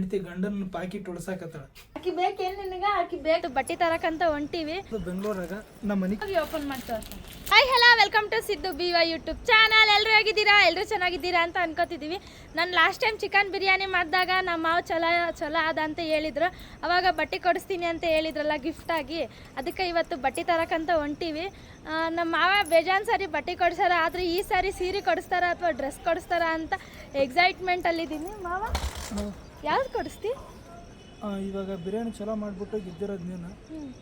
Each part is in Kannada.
ಹೆಂಡತಿ ಗಂಡನ ಪಾಕಿಟ್ ಹೊಡ್ಸಾಕತ್ತಾಳ ಆಕಿ ಬೇಕೇನ್ ನಿನಗ? ಆಕಿ ಬೇಕು ಬಟ್ಟೆ ತರಕಂತ ಹೊಂಟಿವಿ. ಬೆಂಗಳೂರಾಗ ನಮ್ಮ ಮನೆ ಓಪನ್ ಮಾಡ್ತಾ hi hello welcome to Siddu B Y YouTube channel ಎಲ್ಲರೂ ಹೇಗಿದ್ದೀರಾ? ಎಲ್ಲರೂ ಚೆನ್ನಾಗಿದ್ದೀರಾ ಅಂತ ಅನ್ಕೋತಿದ್ದೀವಿ. ನಾನು ಲಾಸ್ಟ್ ಟೈಮ್ ಚಿಕನ್ ಬಿರಿಯಾನಿ ಮಾಡಿದಾಗ ನಮ್ಮ ಮಾವು ಚಲ ಚಲೋ ಅದ ಅಂತ ಹೇಳಿದ್ರು. ಅವಾಗ ಬಟ್ಟೆ ಕೊಡಿಸ್ತೀನಿ ಅಂತ ಹೇಳಿದ್ರಲ್ಲ ಗಿಫ್ಟಾಗಿ ಅದಕ್ಕೆ ಇವತ್ತು ಬಟ್ಟೆ ತರಕಂತ ಹೊಂಟಿವಿ. ಆ, ನಮ್ಮ ಮಾವ ಬೇಜಾನ್ ಸಾರಿ ಬಟ್ಟೆ ಕೊಡ್ಸಾರ ಆದರೆ ಈ ಸಾರಿ ಸೀರೆ ಕೊಡಿಸ್ತಾರ ಅಥವಾ ಡ್ರೆಸ್ ಕೊಡಿಸ್ತಾರ ಅಂತ ಎಕ್ಸೈಟ್ಮೆಂಟಲ್ಲಿದ್ದೀನಿ ಮಾವ? ಯಾವ್ದು ಕೊಡಿಸ್ತಿ? ಆ, ಇವಾಗ ಬಿರಿಯಾನಿ ಚಲೋ ಮಾಡಿಬಿಟ್ಟು ಗೆದ್ದಿರೋದು ನೀನು.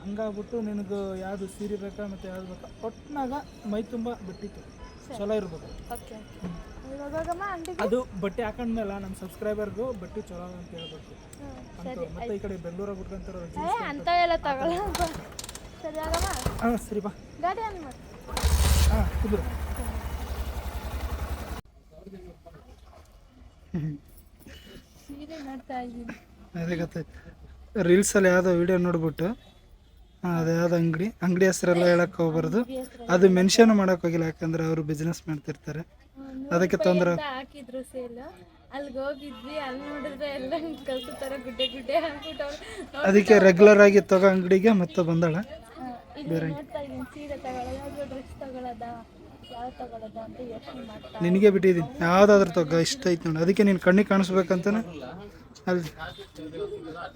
ಹಂಗಾಗ್ಬಿಟ್ಟು ನಿನಗೆ ಯಾವುದು ಸೀರೆ ಬೇಕಾ ಮತ್ತು ಯಾವ್ದು ಬೇಕಾ? ಒಟ್ಟಿನಾಗ ಮೈ ತುಂಬ ಬಿಟ್ಟಿತ್ತು. ಚಲೋ ಇರ್ಬೇಕು. ಓಕೆ ಇವಾಗಮ್ಮ ಅಂಗಡಿಗೆ? ಅದು ಬಟ್ಟೆ ಹಾಕೊಂಡ್ಮೇಲೆ ನಮ್ಮ ಸಬ್ಸ್ಕ್ರೈಬರ್ಗೂ ಬಟ್ಟೆ ಚಲೋ ಅಂತ ಹೇಳ್ಬೇಕು. ಅಂತ ಮತ್ತೆ ಈ ಕಡೆ ಬೆಂಗಳೂರಾಗ ಬಿಟ್ಕೊಂತಾರ ಏ ಅಂತ ಎಲ್ಲ ತಗೊಳ್ಳ. ಸರಿ ಆಗಮ್ಮ ಹಾಂ ಸರಿ ಬಾ. ಗಾಡಿ ಆನ್ ಮಾಡಿ. ಹಾಂ ಇದು ಅದೇ ಗೊತ್ತಾಯ್ತು ರೀಲ್ಸಲ್ಲಿ ಯಾವುದೋ ವಿಡಿಯೋ ನೋಡ್ಬಿಟ್ಟು ಅದು ಯಾವ್ದು ಅಂಗಡಿ ಅಂಗಡಿ ಹೆಸರೆಲ್ಲ ಹೇಳಕ್ ಹೋಗ್ಬಾರ್ದು. ಅದು ಮೆನ್ಷನ್ ಮಾಡಕ್ ಹೋಗಿಲ್ಲ ಯಾಕಂದ್ರೆ ಅವರು ಬಿಸ್ನೆಸ್ ಮಾಡ್ತಿರ್ತಾರೆ. ಅದಕ್ಕೆ ತೊಂದರೆ ಹಾಕಿದ್ರು ಸೇಲ್ ಅಲ್ಲಿಗೆ ಹೋಗಿದ್ವಿ ಅಲ್ಲಿ ನೋಡಿದ್ರೆ ಎಲ್ಲ ಕಲ್ಸು ಥರ ಗುಡ್ಡೆ ಗುಡ್ಡೆ ಹಾಕ್ಬಿಟ್ಟವ್ರು ಅದಕ್ಕೆ ರೆಗ್ಯುಲರ್ ಆಗಿ ತಗೋ ಅಂಗಡಿಗೆ ಮತ್ತೆ ಬಂದಳ. ಬೇರೆ ಸೀರೆ ತಗೊಳ್ಳೋದ ಡ್ರೆಸ್ ತಗೊಳ್ಳೋದ ನಿನಗೆ ಬಿಟ್ಟಿದ್ದೀನಿ. ಯಾವುದಾದ್ರೂ ತಗ, ಇಷ್ಟ ಐತೆ ನೋಡಿ. ಅದಕ್ಕೆ ನೀನು ಕಣ್ಣಿಗೆ ಕಾಣಿಸ್ಬೇಕಂತಾನೆ ಅಲ್ಲಿ.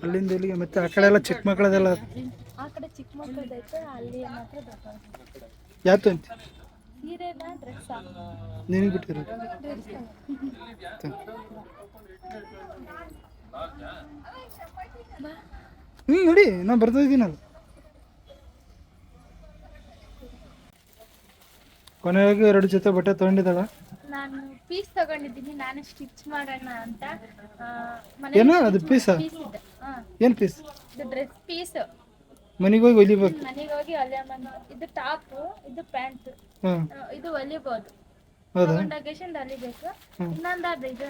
ಅಲ್ಲಿಂದ ಇಲ್ಲಿಗೆ ಮತ್ತೆ ಆ ಕಡೆ ಎಲ್ಲ ಚಿಕ್ಕ ಮಕ್ಕಳದೆಲ್ಲ. ಯಾತು ಅಂತ ನಿನಗೆ ಬಿಟ್ಟಿರೋ ಹ್ಞೂ ನೋಡಿ, ನಾ ಬರ್ತಾ ಇದ್ದೀನಲ್ಲ. ಕೊನೆಯಾಗಿ ಎರಡು ಜೊತೆ ಬಟ್ಟೆ ತಗೊಂಡಿದ್ದಾಳ? ನಾನು ಪೀಸ್ ತಗೊಂಡಿದ್ದೀನಿ. ನಾನೇ ಸ್ಟಿಚ್ ಮಾಡೋಣ ಅಂತ. ಆ, ಏನೋ? ಅದು ಪೀಸಾ ಪೀಸ್ ಇದೆ. ಹಾ. ಏನು ಪೀಸ್ ಇದು ಡ್ರೆಸ್ ಪೀಸ್ ಮನೆಗೆ ಹೋಗಿ ಹೊಲಿಬೇಕು. ಮನೆಗೆ ಹೋಗಿ ಹೊಲಿಯಮ್ಮನ. ಇದು ಟಾಪ್ ಇದು ಪ್ಯಾಂಟ್ ಹಾಂ ಇದು ಹೊಲಿಬೋದು. ಹೌದಾ? ತಗೊಂಡಾಗೇಶನ್ ಹೊಲಿಬೇಕು. ಇನ್ನೊಂದಾದ ಇದು.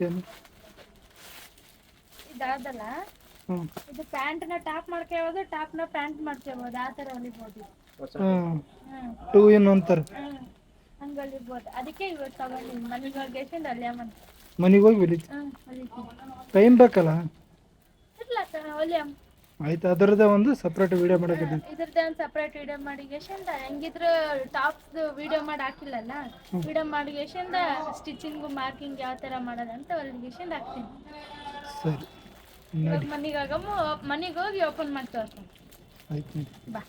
ಏನು? ಇದಾದಲ್ಲ. ಹ್ಞೂ ಇದು ಪ್ಯಾಂಟ್ನ ಟಾಪ್ ಮಾಡ್ಕೋಬೋದು ಟಾಪ್ನ ಪ್ಯಾಂಟ್ ಮಾಡ್ಕೋಬಹುದು ಆ ತರ ಹೊಲಿಬೋದು. ಹಾಂ ಹ್ಮ್. ಟೂ ಇನ್ ಅಂತಾರೆ ಹೊಲಿಬೋದು ಅದಕ್ಕೆ ತಗೊಂಡಿನಿ. ಮನೆಗೆ ಹೋಗಿ ಹ್ಮ್ ಹೊಲಿತೀನಿ. ಟೈಮ್ ಬೇಕಲ್ಲ? ಹೊಲಿಯಮ್ಮ ಆಯ್ತು ಅದರದ್ದೇ ಒಂದು ಸಪ್ರೇಟ್ ವಿಡಿಯೋ ಮಾಡಕ್ಕೆ ಇದರದ ಒಂದು ಸಪ್ರೇಟ್ ವಿಡಿಯೋ ಮಾಡಿಗೇಶಂದ ಹೆಂಗಿದ್ರು ಟಾಪ್ಸ್ ವಿಡಿಯೋ ಮಾಡಿ ಹಾಕಿಲ್ಲಲ್ಲ? ವಿಡಿಯೋ ಮಾಡಿಗೇಶಂದ ಸ್ಟಿಚಿಂಗ್ ಮಾರ್ಕಿಂಗ್ ಯಾವ ಥರ ಮಾಡೋದಂತ ಹೊಲಿಗೇಶಂದ ಹಾಕ್ತೀನಿ. ಸರಿ ಇವಾಗ ಮನೆಗೆ ಆಗಮ್ಮ ಮನೆಗೆ ಹೋಗಿ ಓಪನ್ ಮಾಡಿ ಆಯ್ತು ಬಾ.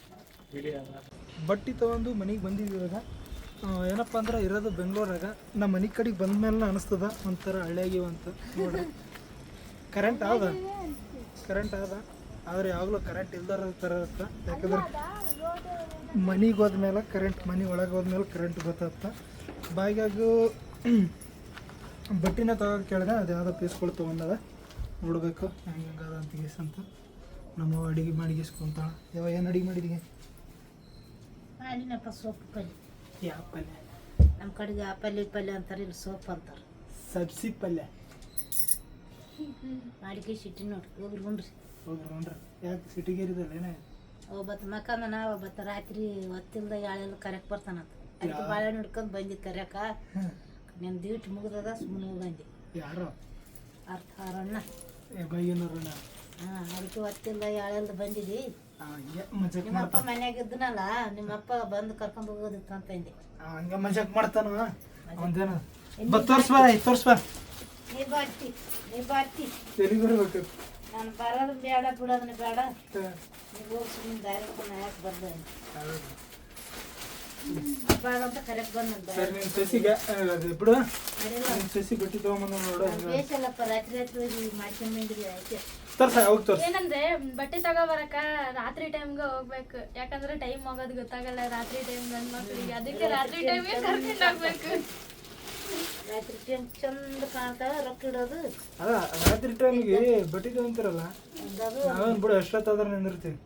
ಬಟ್ಟಿ ತಗೊಂಡು ಮನೆಗೆ ಬಂದಿದ್ದೀವಿ ಇವಾಗ ಆ, ಏನಪ್ಪ ಅಂದ್ರೆ ಇರೋದು ಬೆಂಗಳೂರಾಗ. ನಮ್ಮ ಮನೆ ಕಡೆಗೆ ಬಂದ ಮೇಲೆ ಅನಿಸ್ತದ, ಒಂಥರ ಹಳ್ಳಿಯಾಗಿವ ಅಂತ. ನೋಡಿ. ಕರೆಂಟ್ ಆದ? ಕರೆಂಟ್ ಆದ? ಆದರೆ ಯಾವಾಗಲೂ ಕರೆಂಟ್ ಇಲ್ದಾರ ಥರ ಇರುತ್ತೆ. ಯಾಕಂದ್ರೆ ಮನೆಗೆ ಹೋದ್ಮೇಲೆ ಕರೆಂಟ್ ಮನೆ ಒಳಗೆ ಹೋದ್ಮೇಲೆ ಕರೆಂಟ್ ಗೊತ್ತಾಗ್ತ. ಬಾಯಿಗಾಗು ಬಟ್ಟಿನ ತಗೋ ಕೇಳಿದೆ, ಅದು ಯಾವುದೋ ಪೀಸ್ಗಳು ತೊಗೊಂಡದ. ನೋಡಬೇಕು ಹೆಂಗೆ ಹೆಂಗದ ಅಂತ ಗೀಸ್ ಅಂತ. ನಮ್ಮ ಅಡಿಗೆ ಮಾಡಿಗಿಸ್ಕೊಂತಾಳ ಯಾವ ಏನು ಅಡಿಗೆ ಮಾಡಿದೀಗ? ಸೊಪ್ಪು ಪಲ್ಯ. ಯಾವ ಪಲ್ಯ? ನಮ್ಮ ಕಡೆಗೆ ಆ ಪಲ್ಯ ಈ ಪಲ್ಯ ಅಂತಾರೆ ಇಲ್ಲಿ ಸೊಪ್ಪು ಅಂತಾರೆ. ಸಬ್ಸಿ ಪಲ್ಯ. ಮಾಡಿಕೆ ಸಿಟ್ಟಿ ನೋಡಿ ಹೋಗ್ರಿ ಉಣ್ರಿ ಹೋಗ್ರಿ ಯಾಕೆ ಸಿಟಿಗೇರಿದಲ್ಲ ಏನೇ? ಒಬ್ಬತ್ತು ಮಕ್ಕಂದನ ಒಬ್ಬತ್ತು ರಾತ್ರಿ ಹೊತ್ತಿಲ್ದ ಯಾಳೆಲ್ಲ ಕರೆಕ್ ಬರ್ತಾನಂತ ಅದಕ್ಕೆ ಬಾಳೆಹಣ್ಣು ಹಿಡ್ಕೊಂಡು ಬಂದಿ ಕರೆಯಕ. ನಿನ್ನ ದೀಟ್ ಮುಗ್ದದ ಸುಮ್ಮನೆ ಬಂದಿ. ಯಾರೋ? ಅರ್ಥ ಅರಣ್ಣ ಬೈಯನವ್ರು ಹಾಂ ಅದಕ್ಕೆ ಹೊತ್ತಿಲ್ದ ಯಾಳೆಲ್ಲ ಬಂದಿದ್ದೀವಿ ನಿಮ್ಮಪ್ಪ ಮನ್ಯಾಗ ಇದ್ದನಲ್ಲ ನಿಮ್ಮಪ್ಪ ಬಂದು ಕರ್ಕೊಂಡು ಹೋಗೋದಿತ್ತು ಅಂತ ಅಂದೆ. ಹಂಗ ಮಜಾಕ್ ಮಾಡ್ತಾನ ಒಂದೇನ ತೋರ್ಸ್ ಬಾ ತೋರ್ಸ್ ಬಾ. ನೀ ಬಾಟಿ ನೀ ಬಾಟಿ ಎಲ್ಲಿಗೆ ಬರ್ಬೇಕು? ನಾನು ಬರೋದು ಬೇಡ ಬಿಡೋದನ್ನ ಬೇಡ. ನೀವು ಹೋಗಿ ಸುಮ್ಮನೆ ದಾರಿ ಯಾಕೆ ಬರ್ದೆ ಬೇಡ ಅಂತ ಕರೆಕ್ಟ್ ಬಂದ ಸರಿ ನಿನ್ ಸಸಿಗೆ ಅದು ಬಿಡು. ಸಸಿ ಬಿಟ್ಟು ತಗೊಂಬಂದ ನೋಡು. ಹೋಗಿ ತೋರ್ಸ ತೋರ್ಸ. ಏನಂದ್ರೆ ಬಟ್ಟೆ ತಗೋಬರಕ ರಾತ್ರಿ ಟೈಮ್ಗೆ ಹೋಗ್ಬೇಕು. ಯಾಕಂದ್ರೆ ಟೈಮ್ ಹೋಗೋದು ಗೊತ್ತಾಗಲ್ಲ ರಾತ್ರಿ ಟೈಮ್ ಗಂಡ್ ಮಕ್ಳಿಗೆ ಅದಕ್ಕೆ ರಾತ್ರಿ ಟೈಮ್ ಕರ್ಕೊಂಡು ಹೋಗ್ಬೇಕು. ರಾತ್ರಿ ಟೈಮ್ ಚಂದ ಕಾಣ್ತಾವ ರೊಕ್ಕ ಇಡೋದು. ಅದ ರಾತ್ರಿ ಟೈಮ್ಗೆ ಬಟ್ಟಿ ತಗೊಂತಿರಲ್ಲ. ನಾವೇನು ಬಿಡು ಎಷ್ಟೊತ್ತಾದ್ರೆ ನಿಂದಿರ್ತೀವಿ.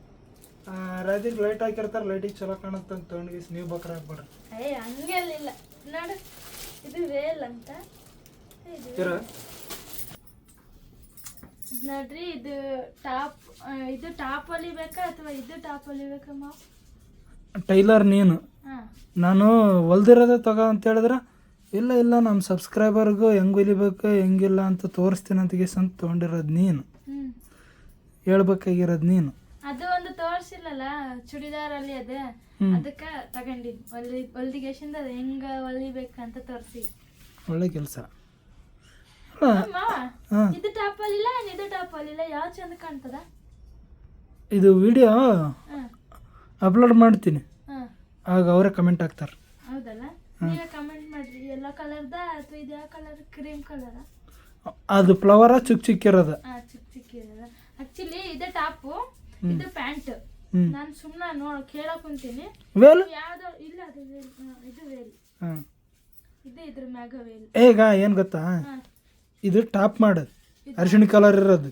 ರಾತ್ರಿ ಲೈಟ್ ಹಾಕಿರ್ತಾರೆ ಲೈಟಿಗೆ ಚಲೋ ಕಾಣುತ್ತೆ ಅಂತ ತೊಗೊಂಡ್ಗಿಸ್ ನೀವು ಬಕ್ರ ಹಾಕ್ಬಿಡ್ರಿ ಏ ಹಂಗೆ ಅಲ್ಲಿಲ್ಲ ನೋಡು ಇದು ವೇಲ್ ಅಂತ. ಇರ. ನೋಡ್ರಿ ಇದು ಟಾಪ್ ಇದು ಟಾಪ್ ಹೊಲಿಬೇಕಾ ಅಥವಾ ಇದು ಟಾಪ್ ಹೊಲಿಬೇಕಮ್ಮ ಟೈಲರ್ ನೀನು. ನಾನು ಹೊಲ್ದಿರೋದೇ ತಗೋ ಅಂತ ಹೇಳಿದ್ರೆ ಇಲ್ಲ ಇಲ್ಲ ನಮ್ಮ ಸಬ್ಸ್ಕ್ರೈಬರ್ಗೂ ಹೆಂಗೆ ಹೊಲಿಬೇಕು ಹೆಂಗಿಲ್ಲ ಅಂತ ತೋರಿಸ್ತೀನಿ ಅಂತ ಗೀಸ್ ಅಂತ ತೊಗೊಂಡಿರೋದು ನೀನು. ಹೇಳ್ಬೇಕಾಗಿರೋದು ನೀನು. ಅದು ಒಂದು ತೋರ್ಸಿಲ್ಲಲ್ಲ ಚುಡಿದಾರ್ ಅಲ್ಲಿ ಅದ ಅದಕ್ಕೆ ತಗೊಂಡಿನಿ ಹೊಲಿ ಹೊಲ್ದಿಗೆಶಿಂದ ಅದು ಹೆಂಗ ಹೊಲಿಬೇಕಂತ ತೋರ್ಸಿ. ಒಳ್ಳೆ ಕೆಲಸ. ಇದು ಟಾಪ್ ಅಲ್ಲಿಲ್ಲ ಇದು ಟಾಪ್ ಅಲ್ಲಿಲ್ಲ ಯಾವ ಚಂದ ಕಾಣ್ತದ? ಇದು ವಿಡಿಯೋ ಅಪ್ಲೋಡ್ ಮಾಡ್ತೀನಿ. ಆಗ ಅವರೇ ಕಮೆಂಟ್ ಹಾಕ್ತಾರೆ. ಹೌದಲ್ಲ? ನೀವೇ ಕಮೆಂಟ್ ಮಾಡ್ರಿ. ಎಲ್ಲ ಕಲರ್ದ ಅಥವಾ ಇದು ಯಾವ ಕಲರ್? ಕ್ರೀಮ್ ಕಲರ? ಅದು ಫ್ಲವರ ಚಿಕ್ಕ ಚಿಕ್ಕಿರೋದು ಆ ಚಿಕ್ಕ ಚಿಕ್ಕ ಇರೋದ. ಆಕ್ಚುಲಿ ಇದೆ ಟಾಪು. ಇದು ಪ್ಯಾಂಟ್. ನಾನು ಸುಮ್ಮನೆ ನೋಡಿ ಕೇಳಕ್ ಕುಂತೀನಿ. ವೇಲ್ ಯಾವ್ದೋ ಇಲ್ಲ ಅದು ಇದು ವೇಲ್ ಇದು ಇದ್ರ ಮ್ಯಾಗ ವೇಲ್ ಈಗ ಏನು ಗೊತ್ತಾ? ಇದು ಟಾಪ್ ಮಾಡೋದು ಅರಿಶಿಣ ಕಲರ್ ಇರೋದು.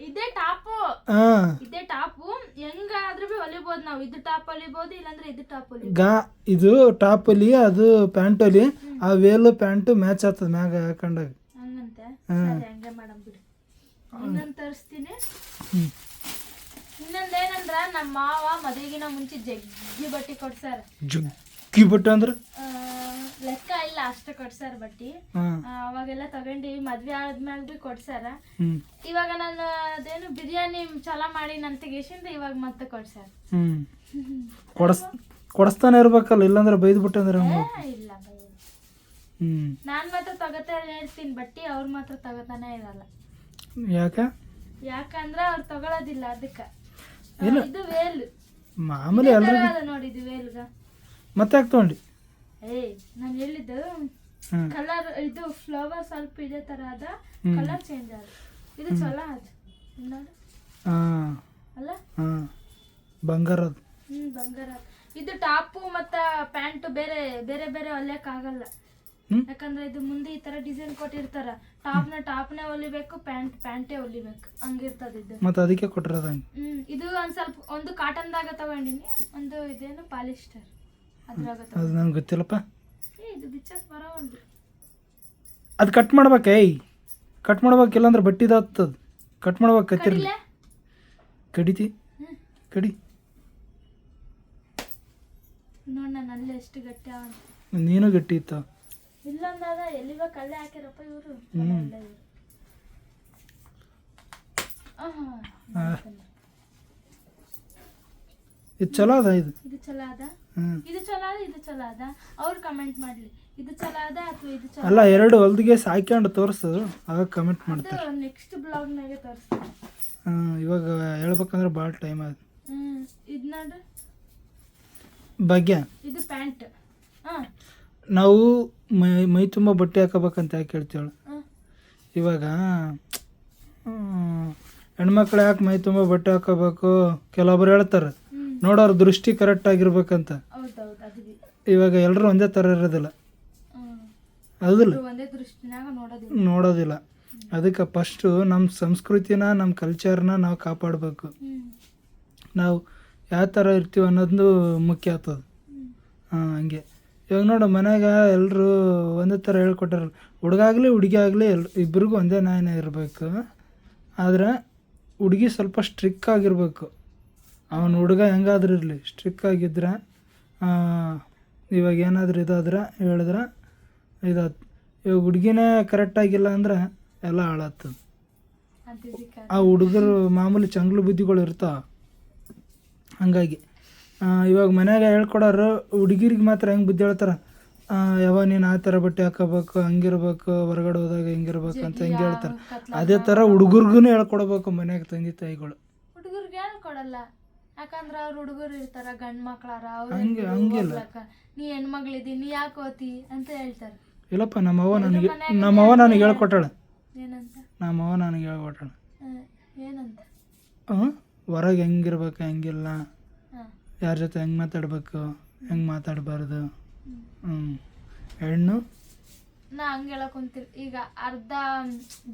ಇದೇ ಟಾಪು. ಹಾಂ. ಇದೇ ಟಾಪು. ಹೆಂಗಾದ್ರೂ ಭೀ ಹೊಲಿಬೋದು ನಾವು. ಇದು ಟಾಪ್ ಹೊಲಿಬೋದು ಇಲ್ಲಂದ್ರೆ ಇದು ಟಾಪ್ ಹೊಲಿ ಗಾ ಇದು ಅಲ್ಲಿ ಅದು ಪ್ಯಾಂಟಲ್ಲಿ ಆ ವೇಲು ಪ್ಯಾಂಟ್ ಮ್ಯಾಚ್ ಆತದ ಮ್ಯಾಗ ಹಾಕೊಂಡಾಗ. ಹಂಗಂತೆ? ಹಂಗೆ ಮಾಡಮ್ ಬಿಡು. ಇನ್ನೊಂದು ತರಿಸ್ತೀನಿ. ಇನ್ನೊಂದೇನಂದ್ರ ನಮ್ಮ ಮಾವ ಮದುವೆಗಿನ ಮುಂಚೆ ಜಗ್ಗಿ ಬಟ್ಟೆ ಕೊಡ್ಸಾರ ಜಗ್ಗಿ ಬಟ್ಟೆ ಅಂದ್ರೆ? ಲೆಕ್ಕ ಇಲ್ಲ ಅಷ್ಟು ಕೊಡ್ಸಾರ ಬಟ್ಟಿ. ಅವಾಗೆಲ್ಲ ತಗೊಂಡಿ ಮದ್ವೆ ಆದ್ಮೇಲೆ ಬಿ ಕೊಡ್ಸಾರ ಇವಾಗ ನಾನು ಅದೇನು ಬಿರಿಯಾನಿ ಚಲೋ ಮಾಡಿ ನಂತಿಗೇಶಿಂದ ಇವಾಗ ಮತ್ತೆ ಕೊಡ್ಸಾರ ಕೊಡಸ್ ಕೊಡಸ್ತಾನೆ ಇರ್ಬೇಕಲ್ಲ ಇಲ್ಲಾಂದ್ರೆ ಬೈದು ಬಿಟ್ಟೆ ಅಂದ್ರೆ ಇಲ್ಲ ನಾನ್ ಮಾತ್ರ ತಗೋತಾನೆ ಇರ್ತೀನಿ ಬಟ್ಟಿ ಅವ್ರು ಮಾತ್ರ ತಗೋತಾನೆ ಇರಲ್ಲ. ಯಾಕ? ಯಾಕಂದ್ರೆ ಅವ್ರು ತಗೊಳೋದಿಲ್ಲ ಅದಕ್ಕ. ಇಲ್ಲ. ಇದು ವೇಲ್. ಮಾಮೂಲಿ ಎಲ್ರಿಗೂ ಅದ ನೋಡಿ ಇದು ವೇಲ್ಗ. ಮತ್ತೆ ಯಾಕೆ ತೊಗೊಂಡು? ಏಯ್ ನಾನು ಹೇಳಿದ್ದು ಕಲರ್ ಇದು ಫ್ಲವರ್ ಸ್ವಲ್ಪ ಇದೇ ತರ ಅದ ಕಲರ್ ಚೇಂಜ್ ಆದ. ಇದು ಚಲೋ ಅದ ನೋಡು. ಹಾಂ. ಅಲ್ಲ? ಹಾಂ. ಬಂಗಾರ ಅದು. ಬಂಗಾರ ಇದು ಟಾಪು ಮತ್ತ ಪ್ಯಾಂಟು ಬೇರೆ ಬೇರೆ ಬೇರೆ ಹೊಲಿಯಕ್ ಆಗಲ್ಲ. ಹ್ಮ್? ಯಾಕಂದ್ರೆ ಇದು ಮುಂದೆ ಈ ತರ ಡಿಸೈನ್ ಕೊಟ್ಟಿರ್ತಾರ. ಟಾಪ್ನ ಟಾಪ್ನೇ ಹೊಲಿಬೇಕು ಪ್ಯಾಂಟ್ ಪ್ಯಾಂಟೇ ಹೊಲಿಬೇಕು. ಹಂಗಿರ್ತದ ಇದು. ಮತ್ತು ಅದಕ್ಕೆ ಕೊಟ್ಟಿರೋದ ಹ್ಮ್ ಇದು ಒಂದ್ ಸ್ವಲ್ಪ ಒಂದು ಕಾಟನ್ ದಾಗ ತಗೊಂಡಿನಿ ಒಂದು ಇದೇನು ಪಾಲಿಸ್ಟರ್ ಅದ್ರಾಗ ಅದು ನಂಗೆ ಗೊತ್ತಿಲ್ಲಪ್ಪ. ಏ ಇದು ಬಿಚ್ಚಕ್ ಬರವಲ್ದು. ಅದು ಕಟ್ ಮಾಡ್ಬೇಕೇ ಕಟ್ ಮಾಡ್ಬೇಕು ಇಲ್ಲಾಂದ್ರೆ ಬಟ್ಟಿದು ಹತ್ತದ. ಕಟ್ ಮಾಡ್ಬೇಕು ಕತ್ತಿರ್ಲಿ. ಕಡಿತಿ. ಕಡಿ. ನೋಡಣ್ಣ ನಾನು ಅಲ್ಲೇ ಎಷ್ಟು ಗಟ್ಟಿ. ನೀನು ಗಟ್ಟಿ ಇತ್ತು. ಇಲ್ಲೊಂದಾದ ಬೇಕು ಅಲ್ಲೇ ಹಾಕ್ಯಾರಪ್ಪ ಇವರು. ಇದು ಚಲೋ ಅದ ಇದು? ಇದು ಚಲೋ ಅದ? ಇದು ಚಲೋ ಅದ ಇದು ಚಲೋ ಅದ? ಅವ್ರು ಕಮೆಂಟ್ ಮಾಡ್ಲಿ. ಇದು ಚಲೋ ಅದ ಅಥವಾ ಇದು ಚಲೋ ಅಲ್ಲ ಎರಡು ಹೊಲ್ದಿಗೆ ಸಾಕ್ಯಂಡು ತೋರಿಸು. ಆಗ ಕಮೆಂಟ್ ಮಾಡ್ತಾರೆ. ನೆಕ್ಸ್ಟ್ ಬ್ಲಾಗ್ನಾಗೆ ತೋರಿಸ್ತಾರೆ ಹಾಂ ಇವಾಗ ಹೇಳ್ಬೇಕಂದ್ರೆ ಭಾಳ ಟೈಮ್ ಆಯ್ತು. ಇದು ನೋಡು. ಭಾಗ್ಯ ಇದು ಪ್ಯಾಂಟ್. ಹಾ. ನಾವು ಮೈ ಮೈ ತುಂಬ ಬಟ್ಟೆ ಹಾಕೋಬೇಕಂತ ಯಾಕೆ ಹೇಳ್ತೇವೆ ಇವಾಗ ಹೆಣ್ಮಕ್ಳು ಯಾಕೆ ಮೈ ತುಂಬ ಬಟ್ಟೆ ಹಾಕೋಬೇಕು? ಕೆಲವೊಬ್ರು ಹೇಳ್ತಾರೆ ನೋಡೋರು ದೃಷ್ಟಿ ಕರೆಕ್ಟ್ ಆಗಿರ್ಬೇಕಂತ. ಇವಾಗ ಎಲ್ಲರೂ ಒಂದೇ ಥರ ಇರೋದಿಲ್ಲ. ಅದಿಲ್ಲ. ಹೌದಿಲ್ಲ ನೋಡೋದಿಲ್ಲ. ಅದಕ್ಕೆ ಫಸ್ಟು ನಮ್ಮ ಸಂಸ್ಕೃತಿನ ನಮ್ಮ ಕಲ್ಚರ್ನ ನಾವು ಕಾಪಾಡಬೇಕು. ನಾವು ಯಾವ ಥರ ಇರ್ತೀವಿ ಅನ್ನೋದು ಮುಖ್ಯ ಆಗ್ತದೆ. ಹಾಂ ಹಂಗೆ. ಇವಾಗ ನೋಡು ಮನ್ಯಾಗ ಎಲ್ಲರೂ ಒಂದೇ ಥರ ಹೇಳ್ಕೊಟ್ಟಾರ. ಹುಡುಗ ಆಗಲಿ ಹುಡುಗಿ ಆಗಲಿ ಎಲ್ ಇಬ್ರಿಗೂ ಒಂದೇ ನ್ಯಾಯನೇ ಇರಬೇಕು. ಆದರೆ ಹುಡುಗಿ ಸ್ವಲ್ಪ ಸ್ಟ್ರಿಕ್ ಆಗಿರಬೇಕು. ಅವನ ಹುಡುಗ ಹೆಂಗಾದ್ರೂ ಇರಲಿ ಸ್ಟ್ರಿಕ್ ಆಗಿದ್ದರೆ ಇವಾಗ ಏನಾದರೂ ಇದಾದ್ರೆ ಹೇಳಿದ್ರೆ ಇದಾತ್. ಇವಾಗ ಹುಡುಗಿನೇ ಕರೆಕ್ಟಾಗಿಲ್ಲ ಅಂದ್ರೆ ಎಲ್ಲ ಹಾಳಾಗ್ತದೆ ಆ ಹುಡುಗರು ಮಾಮೂಲಿ ಚಂಗ್ಲು ಬುದ್ಧಿಗಳು ಇರ್ತಾವ. ಹಂಗಾಗಿ ಇವಾಗ ಮನ್ಯಾಗ ಹೇಳ್ಕೊಡೋರು ಹುಡುಗಿರಿಗೆ ಮಾತ್ರ ಹೆಂಗೆ ಬುದ್ಧಿ ಹೇಳ್ತಾರೆ? ಯಾವ ನೀನು ಆ ಥರ ಬಟ್ಟೆ ಹಾಕೋಬೇಕು ಹಂಗಿರ್ಬೇಕು ಹೊರಗಡೆ ಹೋದಾಗ ಹೆಂಗಿರ್ಬೇಕು ಅಂತ ಹಿಂಗೆ ಹೇಳ್ತಾರೆ? ಅದೇ ಥರ ಹುಡುಗರ್ಗೂ ಹೇಳ್ಕೊಡ್ಬೇಕು ಮನ್ಯಾಗ ತಂದೆ ತಾಯಿಗಳು. ಹುಡುಗರಿಗೆ ಹೇಳ್ಕೊಡಲ್ಲ ಯಾಕಂದ್ರೆ ಅವ್ರ ಹುಡುಗರು ಇರ್ತಾರ ಗಂಡ್ ಮಕ್ಳಾರ ಹಂಗೆ ಹಂಗಿಲ್ಲ. ನೀ ಹೆಣ್ಮಗ್ಳಿದಿ ನೀ ಯಾಕೆ ಓತಿ ಅಂತ ಹೇಳ್ತಾರೆ. ಇಲ್ಲಪ್ಪ ನಮ್ಮವ್ವ ನನಗೆ ನಮ್ಮವ್ವ ನನಗೆ ಹೇಳ್ಕೊಟ್ಟಾಳ. ಏನಂತ? ನಮ್ಮವ್ವ ನನಗೆ ಹೇಳ್ಕೊಟ್ಟಾಳ. ಏನಂತ? ಹ್ಞೂ ಹೊರಗೆ ಹೆಂಗಿರ್ಬೇಕು ಹೆಂಗಿಲ್ಲ. ಹಾ ಯಾರ ಜೊತೆ ಹೆಂಗೆ ಮಾತಾಡ್ಬೇಕು ಹೆಂಗೆ ಮಾತಾಡಬಾರ್ದು? ಹ್ಞೂ ಹೆಣ್ಣು? ನಾ ಹಂಗೆ ಹೇಳಕ್ ಕುಂತಿರ್ ಈಗ ಅರ್ಧ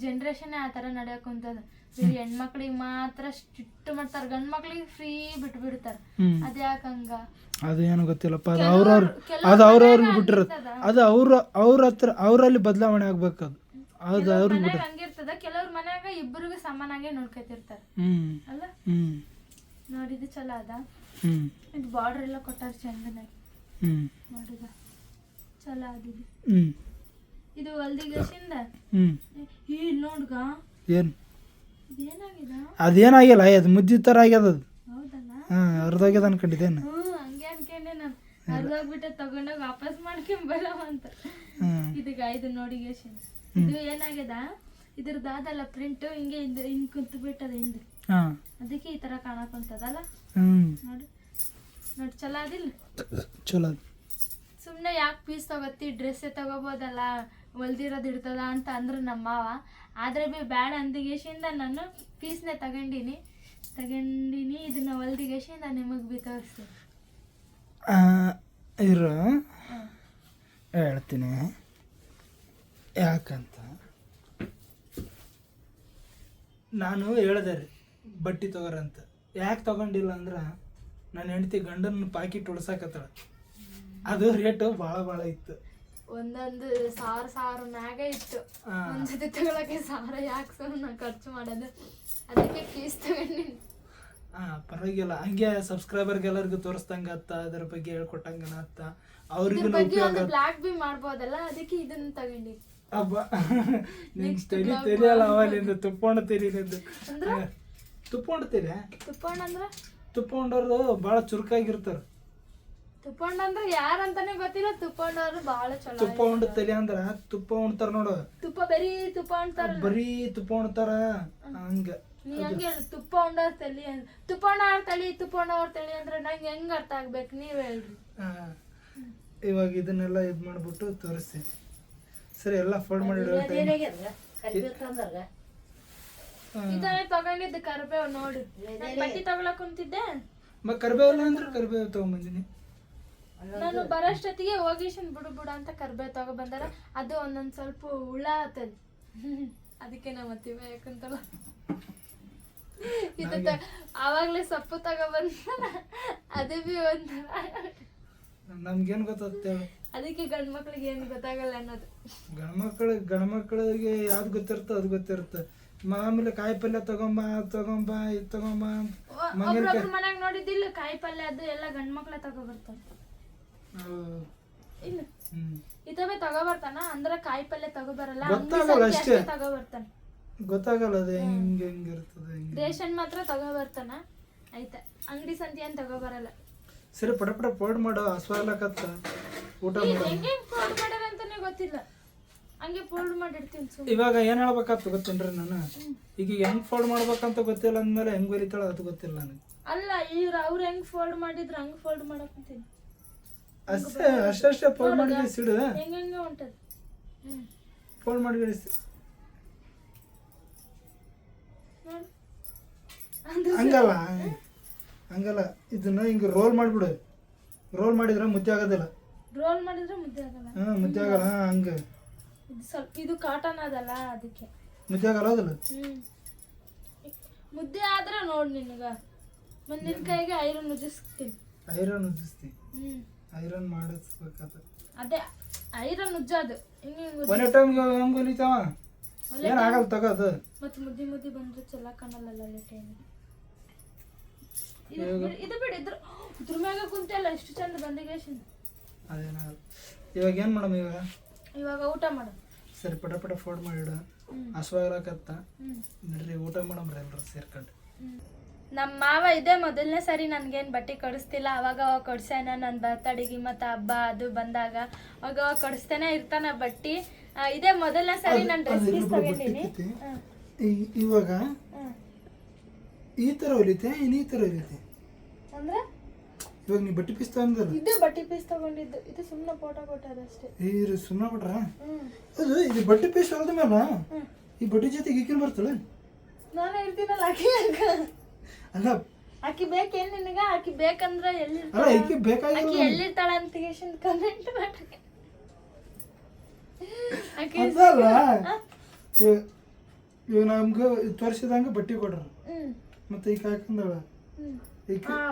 ಜನ್ರೇಷನ್ ಆ ಥರ ನಡೆಯಕ್ ಕುಂತದ. ಬರೀ ಹೆಣ್ಮಕ್ಳಿಗೆ ಮಾತ್ರ ಸ್ಟ್ರಿಕ್ಟ್ ಮಾಡ್ತಾರ. ಗಂಡ್ ಮಕ್ಳಿಗೆ ಫ್ರೀ ಬಿಟ್ಟು ಬಿಡ್ತಾರ ಅದ ಹಂಗ? ಅದು ಏನು ಗೊತ್ತಿಲ್ಲಪ್ಪ ಅದು ಅವ್ರವ್ರು ಅದು ಅವ್ರವ್ರ ಬಿಟ್ಟಿರುತ್ತೆ ಅದು ಅವ್ರ ಅವ್ರ ಹತ್ರ ಅವರಲ್ಲಿ ಬದಲಾವಣೆ ಆಗ್ಬೇಕು ಅದು. ಅದು ಅವ್ರ ಬಿಟ್ಟು ಹಂಗಿರ್ತದ. ಕೆಲವ್ರ ಮನ್ಯಾಗ ಇಬ್ಬರಿಗೂ ಸಮಾನಾಗೆ ನೋಡ್ಕೊತಿರ್ತಾರ. ಹ್ಞೂ ಅಲ್ಲ? ಹ್ಞೂ ನೋಡಿದ್ದು ಚಲೋ ಅದ. ಇದು ಬಾರ್ಡರ್ ಎಲ್ಲ ಕೊಟ್ಟಾರ ಚಂದನಾಗಿ ಹ್ಞೂ ನೋಡಿದ ಚಲೋ ಆಗಿದೆ. ಇದು ಹೊಲ್ದಿಗಸಿಂದ ಈ ನೋಡ್ಗ? ಏನು? ಅದೇನಾಗಿಲ್ಲ ಅದು ಮುದ್ದಿ ಥರ ಆಗ್ಯದ ಅದು. ಹಾಂ ಅರ್ಧೋಗ್ಯದ ಅನ್ಕೊಂಡಿದ್ದೇನು. ಹಂಗೆ ಅನ್ಕೊಂಡೆ ನಾನು. ಅರ್ಧೋಗ್ಬಿಟ್ಟೆ ತಗೊಂಡೋಗಿ ವಾಪಸ್ ಮಾಡ್ಕೊಂಡ್ ಬರವ ಅಂತ. ಇದೀಗ ಇದು ನೋಡಿ ಗೇಶನ್ ಇದು ಏನಾಗ್ಯದ? ಇದ್ರದ್ದಾದಲ್ಲ ಪ್ರಿಂಟು ಹಿಂಗೆ ಹಿಂದೆ ಹಿಂಗೆ ಕುಂತು ಬಿಟ್ಟದ ಹಿಂದೆ ಅದಕ್ಕೆ ಈ ತರ ಕಾಣಕ್ಕಂತದಲ್ಲ ನೋಡಿ ನೋಡಿ ಚಲೋ ಅದಿಲ್ಲ? ಚಲೋ ಸುಮ್ಮನೆ ಯಾಕೆ ಪೀಸ್ ತಗೋತಿ? ಡ್ರೆಸ್ಸೇ ತಗೋಬೋದಲ್ಲ ಹೊಲ್ದಿರೋದು ಇರ್ತದ ಅಂತ ಅಂದ್ರೆ ನಮ್ಮ ಮಾವ. ಆದ್ರೆ ಬಿ ಬ್ಯಾಡ ಅಂದಿಗೆಶಿಂದ ನಾನು ಪೀಸ್ನೇ ತಗೊಂಡಿನಿ. ತಗೊಂಡಿನಿ ಇದನ್ನ ಹೊಲ್ದಿಗೆಶಿಂದ ನಿಮಗೆ ಬಿ ತೋರಿಸ್ತೀನಿ ಆ, ಇರು. ಹೇಳ್ತೀನಿ. ಯಾಕಂತ? ನಾನು ಹೇಳ್ದೆ ರೀ ಬಟ್ಟೆ ತಗೋರಂತ. ಯಾಕೆ ತಗೊಂಡಿಲ್ಲ ಅಂದ್ರೆ ನನ್ನ ಹೆಂಡತಿ ಗಂಡನ ಪಾಕಿಟ್ ಉಳ್ಸಾಕತ್ತಳ ಅದು ರೇಟು ಭಾಳ ಭಾಳ ಇತ್ತು. ಒಂದೊಂದು ಸಾವಿರ ಸಾವಿರ ಮ್ಯಾಗ ಇತ್ತು. ಒಂದ್ಸತಿ ತಗೊಳಕ್ಕೆ ಸಾವಿರ ಯಾಕೆ ಸುಮ್ಮನೆ ಖರ್ಚು ಮಾಡೋದು. ಅದಕ್ಕೆ ಫೀಸ್ ತಗೊಂಡಿನಿ. ಆ, ಪರವಾಗಿಲ್ಲ. ಹಂಗೆ ಸಬ್ಸ್ಕ್ರೈಬರ್ಗೆಲ್ಲರಿಗೂ ತೋರಿಸ್ದಂಗೆ ಅತ್ತ ಅದ್ರ ಬಗ್ಗೆ ಹೇಳ್ಕೊಟ್ಟಂಗನ ಅತ್ತ ಅವ್ರಿಗೂ ಬ್ಲಾಕ್ ಬಿ ಮಾಡ್ಬೋದಲ್ಲ ಅದಕ್ಕೆ ಇದನ್ನ ತಗೊಂಡಿ ಅಬ್ಬಾ. ನಿಂಗೆ ತಲೆ ತೆಲಿಯಲ್ಲ ಅವಲಿಂದ ತುಪ್ಪಣ ತೆಲಿನಿಂದ ಅಂದ್ರ? ತುಪ್ಪೊಂಡ ತೆಲಿ ತುಪ್ಪಣ್ಣ ಅಂದ್ರ? ತುಪ್ಪೊಂಡವ್ರು ಭಾಳ ಚುರುಕಾಗಿರ್ತಾರ. ತುಪ್ಪಣ್ಣ ಅಂದ್ರೆ ಯಾರಂತಾನೆ ಗೊತ್ತಿಲ್ಲ ತುಪ್ಪಣ್ಣವ್ರು ಬಹಳ ಚಲೋ ತುಪ್ಪ ಉಂಡ ತಲೆ ಅಂದ್ರ ತುಪ್ಪ ಉಣ್ತಾರ ನೋಡು. ತುಪ್ಪ ಬರೀ ತುಪ್ಪ ಅಂತಾರ ಬರೀ ತುಪ್ಪ ಉಣ್ತಾರ ಹಂಗ. ನೀ ಹಂಗೆ ತುಪ್ಪ ಉಂಡವ್ರ ತಲಿ ಅಂದ್- ತುಪ್ಪಣ್ಣ ಅವ್ರ ತಳಿ ತುಪ್ಪ ಅವ್ರ ತಳಿ ಅಂದ್ರೆ ನಂಗೆ ಹೆಂಗ್ ಅರ್ಥ ಆಗ್ಬೇಕು ನೀವ್ ಹೇಳ್ರಿ. ಆ, ಇವಾಗ ಇದನ್ನೆಲ್ಲ ಇದು ಮಾಡ್ಬಿಟ್ಟು ತೋರಿಸ್ತೀನಿ. ಸರಿ ಎಲ್ಲ ಫೋಲ್ಡ್ ಮಾಡಿ ಇಡೋ time. ಏನಾಗ್ಯದ ಕರಿಬೇವು ತಂದಾಗ ಆ, ಇದನ್ನೇ ತಗೊಂಡಿದ್ದು ಕರಿಬೇವು ನೋಡು. ನಾನ್ ಬಟ್ಟಿ ತಗೊಳಕ್ ಕುಂತಿದ್ದೆ. ಮ ಕರ್ಬೇವಲ್ಲ ಅಂದ್ರೆ ಕರಿಬೇವು ತಗೊಂಬಂದಿನಿ. ನಾನು ಬರೋಷ್ಟೊತ್ತಿಗೆ ಹೋಗಿಶನ್ ಬಿಡು ಬಿಡು ಅಂತ ಕರ್ಬೇವು ತಗೋ ಬಂದಾರ ಅದು ಒಂದೊಂದ್ ಸ್ವಲ್ಪ ಹುಳ ಆತದ. ಅದಕ್ಕೆ ನಮ್ಮ ಮತ್ತೆ ಯಾಕಂತಲ್ಲ ಇದು ತ- ಆವಾಗ್ಲೇ ಸೊಪ್ಪು ತಗೋ ಬಂದ ಅದು ಬಿ ಒಂಥರ ನಮ್ಗೇನ್ ಗೊತ್ತಾಗ್ತೇವೆ ಅದಕ್ಕೆ ಗಂಡ್ ಮಕ್ಳಿಗೆ ಏನು ಗೊತ್ತಾಗಲ್ಲ ಅನ್ನೋದು. ಗಂಡ್ಮಕ್ಳು ಗಂಡ್ಮಕ್ಳಿಗೆ ಯಾವ್ದು ಗೊತ್ತಿರುತ್ತೋ ಅದು ಗೊತ್ತಿರುತ್ತೆ. ಮಾಮೂಲಿ ಕಾಯಿ ಪಲ್ಯ ತಗೊಂಬ ಅದ್ ತಗೊಂಬ ಇದು ತಗೊಂಬ ಅಂತ. ಒಬ್ರೊಬ್ರು ಮನ್ಯಾಗ ನೋಡಿದ್ದಿಲ್ಲ ಕಾಯಿ ಪಲ್ಯ ಅದು ಎಲ್ಲ ಗಂಡ್ ಮಕ್ಳ ತಗೋ ಬರ್ತಾರ ಇಲ್ಲ. ಹ್ಮ್. ಇತವೇ ತಗೋ ಬರ್ತಾನ ಅಂದ್ರ ಕಾಯಿ ಪಲ್ಯ ತಗೋ ಬರಲ್ಲ ಗೊತ್ತಾಗಲ್ಲ ಅಷ್ಟೇ. ತಗೋ ಬರ್ತಾನ ಗೊತ್ತಾಗಲ್ಲ ಅದು ಹೆಂಗೆ ಹೆಂಗಿರ್ತದೆ ಹೆಂಗೆ ರೇಷನ್ ಮಾತ್ರ ತಗೋ ಬರ್ತಾನ ಆಯ್ತಾ ಅಂಗಡಿ ಸಂತಿ ಏನ್ ತಗೋಬರಲ್ಲ. ಸರಿ ಪಟ ಪಟ ಪೋಡ್ ಮಾಡು ಹಸ್ವಾಗ್ಲಕತ್ತ ಊಟ ಮಾಡು. ಹೆಂಗೆ ಫೋಲ್ಡ್ ಮಾಡ್ಯಾರ ಅಂತಾನೆ ಗೊತ್ತಿಲ್ಲ. ಹಂಗೆ ಫೋಲ್ಡ್ ಮಾಡಿರ್ತೀನಿ ಸುಮ್ಮನೆ ಇವಾಗ ಏನ್ ಹೇಳ್ಬೇಕಾಗ್ತ ಗೊತ್ತೇನ್ರಿ ನಾನು? ಈಗ ಹೆಂಗ್ ಫೋಲ್ಡ್ ಮಾಡ್ಬೇಕಂತ ಗೊತ್ತಿಲ್ಲ ಅಂದ್ಮೇಲೆ ಹೆಂಗ್ ಬರೀತಾಳ ಅದು ಗೊತ್ತಿಲ್ಲ ನನಗೆ. ಅಲ್ಲ ಇವ್ರು ಅವ್ರು ಹೆಂಗ್ ಫೋಲ್ಡ್ ಮಾಡಿದ್ರು ಹಂಗ್ ಫೋಲ್ಡ್ ಮಾಡಕಂತೀನಿ ಅಷ್ಟೇ ಅಷ್ಟೇ ಫೋಲ್ಡ್ ಮಾಡಿ ಸಿಡು. ಹೆಂಗ ಹೆಂಗ ಹೊಂಟದ ಹ್ಮ್. ಫೋಲ್ಡ್ ಮಾಡಿ ಇಳಿಸಿ ಹಂಗಲ್ಲ. ಹಂಗಲ್ಲ. ಇದನ್ನ ಹಿಂಗೆ ರೋಲ್ ಮಾಡ್ಬಿಡು. ರೋಲ್ ಮಾಡಿದ್ರೆ ಮುದ್ದೆ ಆಗೋದಿಲ್ಲ. ರೋಲ್ ಮಾಡಿದ್ರೆ ಮುದ್ದೆ ಆಗಲ್ಲ. ಹಾ ಮುದ್ದೆ ಆಗಲ್ಲ. ಹಂಗೆ. ಇದು ಸ್ವಲ್ಪ ಇದು ಕಾಟನ್ ಅದಲ್ಲ ಅದಕ್ಕೆ. ಮುದ್ದೆ ಆಗಲ್ಲ ಮುದ್ದೆ ಆದ್ರೆ ನೋಡಿ ನಿನಗ. ಮತ್ತು ನಿನ್ನ ಕೈಗೆ ಐರನ್ ಉಜ್ಜಿಸ್ತೀನಿ. ಐರನ್ ಉಜ್ಜಿಸ್ತೀನಿ. ಹ್ಞೂ ಐರನ್ ಮಾಡಿಸ್ಬೇಕಾದ ಅದೇ ಐರನ್ ಉಜ್ಜೋದು. ಒಂದೇ ಟೈಮ್ ಹೆಂಗ್ ಹೊಲಿತಾವ ಏನ್ ಆಗಲ್ಲ ತಗೋ ಅದು. ಮತ್ತೆ ಮುದ್ದೆ ಮುದ್ದಿ ಬಂದ್ರೆ ಚಲೋ ಕಾಣಲ್ಲ ಟೈಮ್ ಇದು ಬಿಡಿ ಇದು ಬಿಡು ಇದ್ರ ಇದ್ರ ಮ್ಯಾಗ ಕುಂತಲ್ಲ ಎಷ್ಟು ಚಂದ ಬಂದಿಗೇಶನ್ ಅದೇನಾಗಲ್ಲ. ಇವಾಗ ಏನು ಮಾಡಮ್ ಇವಾಗ? ಇವಾಗ ಊಟ ಮಾಡು. ಸರಿ ಪಟ ಪಟ ಫೋಲ್ಡ್ ಮಾಡಿಡ. ಹಸುವಾಗಲಾಕತ್ತ? ನಡ್ರಿ ಊಟ ಮಾಡಮ್ರಿ ಎಲ್ಲರೂ ಸೇರ್ಕೊಂಡು. ನಮ್ಮ ಮಾವ ಇದೇ ಮೊದಲನೇ ಸಾರಿ ನನ್ಗೇನು ಬಟ್ಟೆ ಕೊಡಿಸ್ತಿಲ್ಲ. ಅವಾಗ ಅವಾಗ ಕೊಡ್ಸ್ಯಾನ ನನ್ನ ಬರ್ತಡೆಗೆ ಮತ್ತು ಹಬ್ಬ ಅದು ಬಂದಾಗ. ಅವಾಗ ಅವಾಗ ಕೊಡಿಸ್ತಾನೆ ಇರ್ತಾನ ಬಟ್ಟಿ. ಆ, ಇದೇ ಮೊದಲನೇ ಸಾರಿ ನಾನು ಡ್ರೆಸ್ ಪೀಸ್ ತಗೊಂಡಿನಿ. ಈ- ಇವಾಗ ಈ ಥರ ಹೊಲಿತೆ ಇನ್ನೀ ಈ ತರ ಹೊಲಿತೆ? ಅಂದ್ರೆ? ಇವಾಗ ನೀ ಬಟ್ಟೆ ಪೀಸ್ ತಗೊಂಡಲ್ಲ ಇದು ಬಟ್ಟೆ ಪೀಸ್ ತಗೊಂಡಿದ್ದು. ಇದು ಸುಮ್ಮನೆ ಫೋಟೋ ಅಷ್ಟೇ. ಇದು ಸುಮ್ಮನೆ ಕೊಟ್ರ? ಅದು ಇದು ಬಟ್ಟೆ ಪೀಸ್ ಹೊಲದ ಮೇಲೆ. ಈ ಬಟ್ಟೆ ಜೊತೆಗೆ ಈಕಿನ ಬರ್ತಳೆ ನಾನು ಇರ್ತೀನಲ್ಲ ಆಕಿ ಅಕ್ಕ ಅಲ್ಲ ಆಕಿ ಬೇಕೇನು ನಿನಗೆ? ಆಕಿ ಬೇಕಂದ್ರೆ ಎಲ್ಲಿ ಅಲ್ಲ ಈಕೆ ಆಕಿ ಆಕೆ ಎಲ್ಲಿರ್ತಾಳೆ ಅಂತ ಕಮೆಂಟ್ ಮಾಡಕ್ಕೆ ಆಕಿ ಅದಲ್ಲ ಇವಾಗ ನಮ್ಗೆ ತೋರಿಸಿದಂಗೆ ಬಟ್ಟೆ ಕೊಡ್ರ. ಮತ್ತೆ ಈಗ ಹಾಕಂದಳ?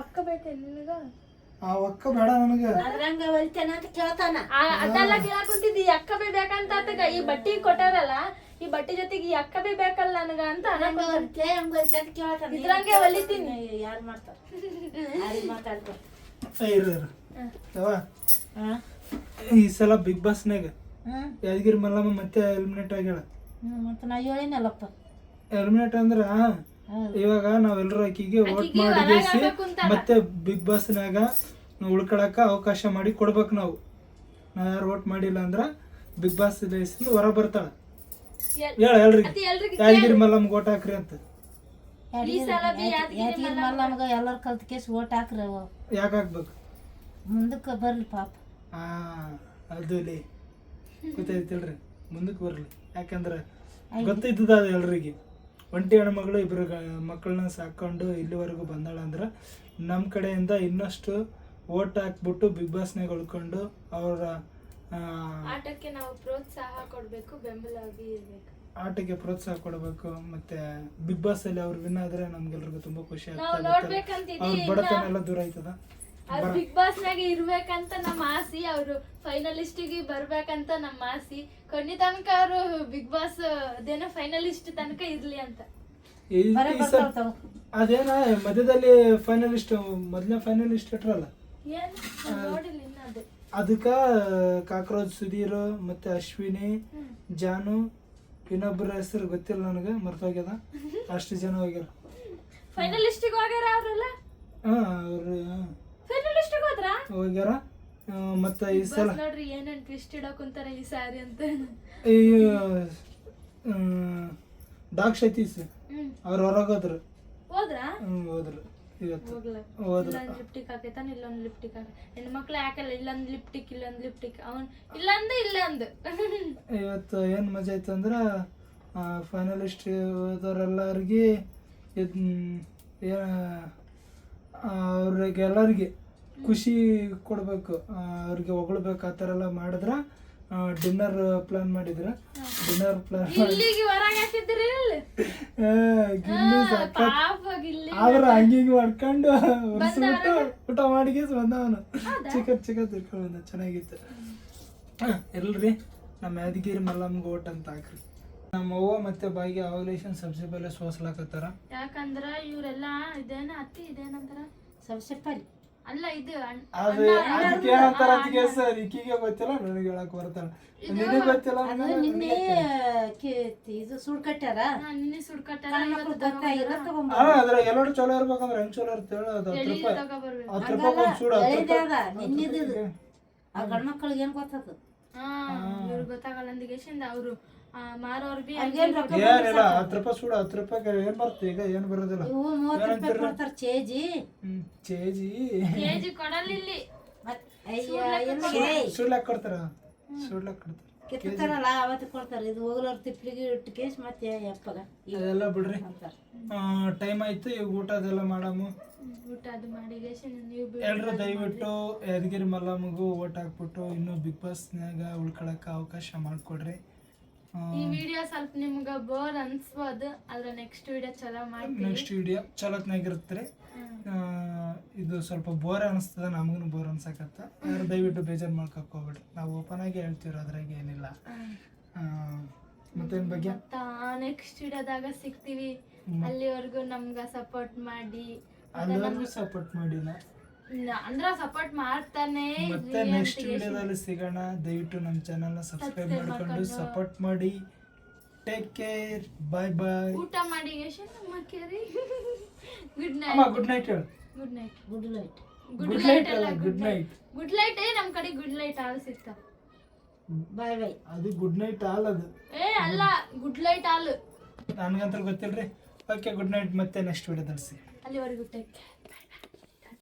ಅಕ್ಕ ಬೇಕೇನು ನಿನಗ? ಆ ಒಕ್ಕ ಬೇಡ ನನಗೆ. ಅದ್ರಂಗ ಹೊಲಿತೇನ ಅಂತ ಕೇಳ್ತಾನ. ಆ ಅದೆಲ್ಲ ಕೇಳಕುಂತಿದ್ದಿ ಈ ಅಕ್ಕ ಬೇ ಬೇಕಂತ ಆತಗ ಈ ಬಟ್ಟಿ ಕೊಟ್ಟಾರಲ್ಲ ಈ ಬಟ್ಟೆ ಜೊತೆಗೆ ಈ ಅಕ್ಕ ಬೇ ಬೇಕಲ್ಲ ನನಗ ಅಂತ ಅನ್ನಕ್ ಹೊಲಿತೆ ಹಂಗ ಹೊಲಿತೆ ಅಂತ ಕೇಳ್ತಾನ. ಇದ್ರಂಗೆ ಹೊಲಿತೀನಿ. ಯಾರು ಮಾಡ್ತಾರ? ಯಾರಿಗೆ ಮಾತಾಡ್ತಾರ ಇರು ಇರು. ಹ್ಮ್. ಈ ಸಲ ಬಿಗ್ ಬಾಸ್ನಾಗ ನಾಗ ಯಾದಗಿರಿ ಮಲ್ಲಮ್ಮ ಮತ್ತೆ ಎಲಿಮಿನೇಟ್ ಆಗ್ಯಾಳ. ಮತ್ತೆ ನಾ ಹೇಳಿನಲ್ಲಪ್ಪ ಎಲಿಮಿನೇಟ್ ಅಂದ್ರ ಹೌದು ಇವಾಗ ನಾವೆಲ್ಲರೂ ಆಕಿಗೆ ವೋಟ್ ಆಕಿಗೆ ಮಾಡಿ. ಮತ್ತೆ ಬಿಗ್ ಬಾಸ್ನಾಗ ಉಳ್ಕೊಳಕ ಅವಕಾಶ ಮಾಡಿ ಕೊಡ್ಬೇಕು ನಾವು. ನಾವು ಯಾರು ವೋಟ್ ಮಾಡಿಲ್ಲ ಅಂದ್ರೆ ಬಿಗ್ ಬಾಸ್ ದೇಶದಿಂದ ಹೊರ ಬರ್ತಾಳೆ. ಹೇಳ ಎಲ್ರಿಗೆ. ಯಾದಗಿರಿ ಮಲ್ಲಮ್ಮ ಓಟ್ ಹಾಕ್ರಿ ಅಂತ. ಈ ಸಲ ಬಿ ಯಾದಗಿರಿ ಮಲ್ಲಮ್ಗ ಎಲ್ಲರ ಕಲ್ತ್ ಕೇಸ್ ಓಟ್ ಹಾಕ್ರಿ ಅವ. ಯಾಕೆ ಹಾಕ್ಬೇಕು? ಮುಂದಕ್ಕೆ ಬರ್ಲಿ ಪಾಪ. ಹಾ ಅದು ಇಲ್ಲಿ ಗೊತ್ತೈತಿಲ್ರಿ ಮುಂದಕ್ಕೆ ಬರಲಿ. ಯಾಕಂದ್ರೆ ಗೊತ್ತಿದ್ದದ ಅದು ಎಲ್ರಿಗೆ. ಒಂಟಿ ಹೆಣ್ಮಗಳು ಇಬ್ಬರು ಮಕ್ಕಳನ್ನ ಸಾಕೊಂಡು ಇಲ್ಲಿವರೆಗೂ ಬಂದಾಳ ಅಂದ್ರೆ ನಮ್ಮ ಕಡೆಯಿಂದ ಇನ್ನಷ್ಟು ಓಟ್ ಹಾಕ್ಬಿಟ್ಟು ಬಿಗ್ ಬಾಸ್ ಬಾಸ್ನಾಗ ಉಳ್ಕೊಂಡು ಅವರ ಆಟಕ್ಕೆ ನಾವು ಪ್ರೋತ್ಸಾಹ ಕೊಡಬೇಕು ಬೆಂಬಲವಾಗಿ ಇರಬೇಕು. ಆಟಕ್ಕೆ ಪ್ರೋತ್ಸಾಹ ಕೊಡಬೇಕು ಮತ್ತೆ ಬಿಗ್ ಬಾಸ್ ಅಲ್ಲಿ ಅವ್ರು ವಿನ್ ಆದ್ರೆ ನಮ್ಗೆಲ್ರಿಗೂ ತುಂಬಾ ಖುಷಿ ನಾವು ಆಗ್ತದೆ ಅವ್ರ ಬಡತನ ಎಲ್ಲ ದೂರ ಆಯ್ತದ? ಅವ್ರು ಬಿಗ್ ಬಾಸ್ ನಾಗ ಇರ್ಬೇಕಂತ ನಮ್ಮ ಆಸಿ ಅವರು ಫೈನಲಿಸ್ಟಿಗೆ ಬರ್ಬೇಕಂತ ನಮ್ಮ ಆಸಿ. ಕೊನೆ ತನಕ ಅವರು ಬಿಗ್ ಬಾಸ್ ಅದೇನೋ ಫೈನಲಿಸ್ಟ್ ತನಕ ಇರ್ಲಿ ಅಂತ. ಅದೇನ ಮಧ್ಯದಲ್ಲಿ ಫೈನಲಿಸ್ಟ್ ಮೊದಲನೇ ಫೈನಲಿಸ್ಟ್ ಇಟ್ರಲ್ಲ? ಅದಕ್ಕ ಕಾಕ್ರೋಜ್ ಸುಧೀರ್ ಮತ್ತೆ ಅಶ್ವಿನಿ ಜಾನು ಇನ್ನೊಬ್ಬರ ಹೆಸರು ಗೊತ್ತಿಲ್ಲ ನನಗೆ ಮರ್ತೋಗ್ಯದ. ಅಷ್ಟು ಜನ ಹೋಗ್ಯಾರ. ಫೈನಲಿಸ್ಟಿಗೆ ಹೋಗ್ಯಾರ ಅವ್ರಲ್ಲ? ಹಾ ಅವ್ರು ಫೈನಲಿಸ್ಟಿಗೆ ಹೋದ್ರ? ಹೋಗ್ಯಾರ. ಮತ್ತೆ ಈ ಸಲ ನೋಡ್ರಿ ಏನೇನ್ ಟ್ವಿಸ್ಟ್ ಇಡಕ್ ಕುಂತಾರ ಈ ಸಾರಿ ಅಂತ. ಈ ಡಾಕ್ ಹ್ಮ್. ಅವ್ರು ಹೊರಗೋದ್ರು ಹೋದ್ರ? ಹ್ಮ್ ಹೋದ್ರು. ಇವತ್ತು ಹೋದ್ರು ಇಲ್ಲೊಂದ್ ಲಿಪ್ಟಿಕ್ ಹಾಕೈತಾನ ಇಲ್ಲೊಂದು ಲಿಪ್ಟಿಕ್ ಹಾಕ ಹೆಣ್ಮಕ್ಳು ಹಾಕಲ್ಲ ಇಲ್ಲೊಂದು ಲಿಪ್ಟಿಕ್ ಇಲ್ಲೊಂದ್ ಲಿಪ್ಟಿಕ್ ಅವನ್ ಇಲ್ಲೊಂದು ಇಲ್ಲೊಂದು. ಇವತ್ತು ಏನು ಮಜಾ ಆಯ್ತು ಅಂದ್ರೆ ಫೈನಲಿಸ್ಟ್ ಹೋದವರೆಲ್ಲರಿಗೆ ಅವ್ರಿಗೆ ಎಲ್ಲರಿಗೆ ಖುಷಿ ಕೊಡಬೇಕು. ಅವ್ರಿಗೆ ಹೊಗಳ್ಬೇಕು ಆ ಥರ ಎಲ್ಲ ಮಾಡಿದ್ರೆ ಡಿನ್ನರ್ ಪ್ಲಾನ್ ಮಾಡಿದ್ರ. ಡಿನ್ನರ್ ಪ್ಲಾನ್ ಆದ್ರ ಇಲ್ಲಿಗೆ ಹೊರಗೆ ಹಾಕಿದ್ರಿ ಇಲ್ಲಿ? ಆ, ಗಿಲ್ಲಿ ಪಾಪ ಗಿಲ್ಲಿ ಆದ್ರೆ ಹಂಗಿಂಗ್ ಮಾಡ್ಕೊಂಡು ಉರ್ಸ್ಬಿಟ್ಟು ಊಟ ಮಾಡಿಗೆ ಬಂದವನು. ಚಿಕನ್ ಚಿಕನ್ ತಿರ್ಕೊಂಡು ಬಂದ ಚೆನ್ನಾಗಿತ್ತು. ಎಲ್ರಿ ನಮ್ಮ ಯಾದಗಿರಿ ಮಲ್ಲಮ್ಗೆ ಓಟ್ ಅಂತ ಹಾಕ್ರಿ. ನಮ್ಮ ಅವ್ವ ಮತ್ತೆ ಬಾಯಿಗೆ ಅವಲೇಷನ್ ಸಬ್ಸಿ ಬೆಲೆ ಸೋಸ್ಲಾಕತ್ತಾರ. ಯಾಕಂದ್ರ ಇವರೆಲ್ಲ ಇದೇನ ಅತ್ತಿ ಇದೇನಂತಾರ? ಸಬ್ಸೆ ಪರಿ ಅಲ್ಲ ಇದು ಅದು ಅದಕ್ಕೆ ಏನಂತಾರ ಅದಕ್ಕೆ ಸರ್ ಈಕಿಗೆ ಗೊತ್ತಿಲ್ಲ ನನಗೆ ಹೇಳಕ್ ಬರ್ತಾಳ ನಿನಗೆ ಗೊತ್ತಿಲ್ಲ ಅದು ಅಂದ್ರೆ ನಿನ್ನೆ ಕೇ- ಇದು ಸುಡ್ ಕಟ್ಟ್ಯಾರ? ಹಾ, ನಿನ್ನೆ ಸುಡ್ಕಟ್ಟಾರ ಮಕ್ಳು ಗೊತ್ತಾಗಿಲ್ಲ ತಗೊಂಬ ಅಲ್ಲ ಅದ್ರ ಎಲ್ಲರೂ ಚಲೋ ಇರ್ಬೇಕಂದ್ರೆ ಹೆಂಗ್ ಚಲೋ ಇರ್ತೇಳ ಅದು ಹತ್ತು ರೂಪಾಯಿ. ತಗೋಬರ್ಬೇಕು. ಹತ್ತು ರೂಪಾಯಿ ಒಂದು ಸೂಡು ಹತ್ತು ಎಳೆದೇ ರೂಪಾಯಿ. ಅದ ನಿನ್ನಿದ್ದು ಆ ಗಂಡ್ಮಕ್ಳಿಗೆ ಏನ್ ಗೊತ್ತದ? ಹಾ ಇವ್ರು ಗೊತ್ತಾಗಲ್ಲ ಅಂದಿಗೆಶಿಂದ ಅವರು. ಮಾರೋರ್ ಬಿ ಅವ್ರಿಗೇನ್ ರೊಕ್ಕ ಏನಿಲ್ಲ ಹತ್ತು ರೂಪಾಯಿ ಸುಡು ಹತ್ತು ಏನ್ ಬರುತ್ತೆ ಈಗ? ಏನು ಬರೋದಿಲ್ಲ. ಇವು ಮೂವತ್ತು ರೂಪಾಯಿ ಕೊಡ್ತಾರ ಚೇಜಿ ಹ್ಮ್ ಚೇಜಿ ಕೆಜಿ ಕೊಡಲ್ಲ ಇಲ್ಲಿ. ಮತ್ ಅಯ್ಯ ಎಲ್ಲಿಗೆ ಸುಡ್ಲಾಕ್ ಕೊಡ್ತಾರ? ಸುಡ್ಲಾಕ್ ಕೊಡ್ತಾರ. ಕಿತ್ತಾರಲ್ಲ ಅವತ್ತು ಕೊಡ್ತಾರ. ಇದು ಹೋಗ್ಲಾರ ತಿಪ್ಪಿಗೆ ಇಟ್ಟು ಕೇಸ್ ಮತ್ತೆ ಯಪ್ಪಗ. ಅದೆಲ್ಲ ಬಿಡ್ರಿ. ಅಂತಾರ. ಟೈಮ್ ಆಯ್ತು ಈಗ ಊಟ ಅದೆಲ್ಲ ಮಾಡಮು. ಊಟ ಅದು ನೀವು ದಯವಿಟ್ಟು ಯಾದಗಿರಿ ಮಲ್ಲಮ್ಮಗೂ ಓಟ್ ಹಾಕ್ಬಿಟ್ಟು ಇನ್ನೂ ಬಿಗ್ ಬಾಸ್ನ್ಯಾಗ ಉಳ್ಕೊಳಕ ಅವಕಾಶ ಮಾಡಿಕೊಡ್ರಿ. ಈ ವಿಡಿಯೋ ಸ್ವಲ್ಪ ನಿಮ್ಗ ಬೋರ್ ಅನ್ಸ್ಬೋದು ಆದ್ರೆ ನೆಕ್ಸ್ಟ್ ವಿಡಿಯೋ ಚಲೋ ಮಾಡಿ ನೆಕ್ಸ್ಟ್ ವಿಡಿಯೋ ಚಲೋತ್ನಾಗಿರುತ್ತೆ ಇದು ಸ್ವಲ್ಪ ಬೋರ್ ಅನಿಸ್ತದ ನಮಗೂ ಬೋರ್ ಅನ್ಸಕತ್ತ. ಯಾರು ದಯವಿಟ್ಟು ಬೇಜಾರ್ ಮಾಡ್ಕೊಕ್ ಹೋಗ್ಬೇಡ್ರಿ. ನಾವು ಓಪನ್ ಆಗಿ ಹೇಳ್ತೀವಿ ಅದ್ರಾಗ ಏನಿಲ್ಲ. ಮತ್ತೇನ್ ಬಗ್ಗೆ? ನೆಕ್ಸ್ಟ್ ವಿಡಿಯೋದಾಗ ಸಿಗ್ತೀವಿ. ಅಲ್ಲಿವರೆಗೂ ನಮ್ಗ ಸಪೋರ್ಟ್ ಮಾಡಿ. ಅಲ್ಲಿವರೆಗೂ ಸಪೋರ್ಟ್ ಮಾಡಿಲ್ಲ. ಅಂದ್ರ ಸಪೋರ್ಟ್ ಮಾಡ್ತಾನೆ ಮತ್ತೆ ನೆಕ್ಸ್ಟ್ ವಿಡಿಯೋದಲ್ಲಿ ಸಿಗೋಣ. ದಯವಿಟ್ಟು ನಮ್ಮ ಚಾನಲ್ನ ಸಬ್ಸ್ಕ್ರೈಬ್ ಮಾಡ್ಕೊಂಡು ಸಪೋರ್ಟ್ ಮಾಡಿ. ಟೇಕ್ ಕೇರ್ ಬಾಯ್ ಬಾಯ್ ಊಟ ಮಾಡಿ ಗುಡ್ ಅಮ್ಮ ನೈಟ್ ಗುಡ್ ನೈಟ್ ಹೇಳು. Good night good night good good light night ಅಲ್ಲ ಗುಡ್ ನೈಟ್ ಗುಡ್ ಲೈಟ್ ಏ ನಮ್ಮ ಕಡೆ ಗುಡ್ ಲೈಟ್ ಆಲ್ ಸಿಕ್ಕ ಬಾಯ್ ಬಾಯ್ ಅದು ಗುಡ್ ನೈಟ್ ಆಲ್ ಅದು. ಏ ಅಲ್ಲ ಗುಡ್ ಲೈಟ್ ಆಲ್ ನನ್ಗಂತೂ ಗೊತ್ತಿಲ್ರಿ. ಓಕೆ ಗುಡ್ ನೈಟ್ ಮತ್ತೆ ನೆಕ್ಸ್ಟ್ ವಿಡಿಯೋದಲ್ಲಿ ಸಿಗೋಣ. ಅಲ್ಲಿವರೆಗೂ ಟೇಕ್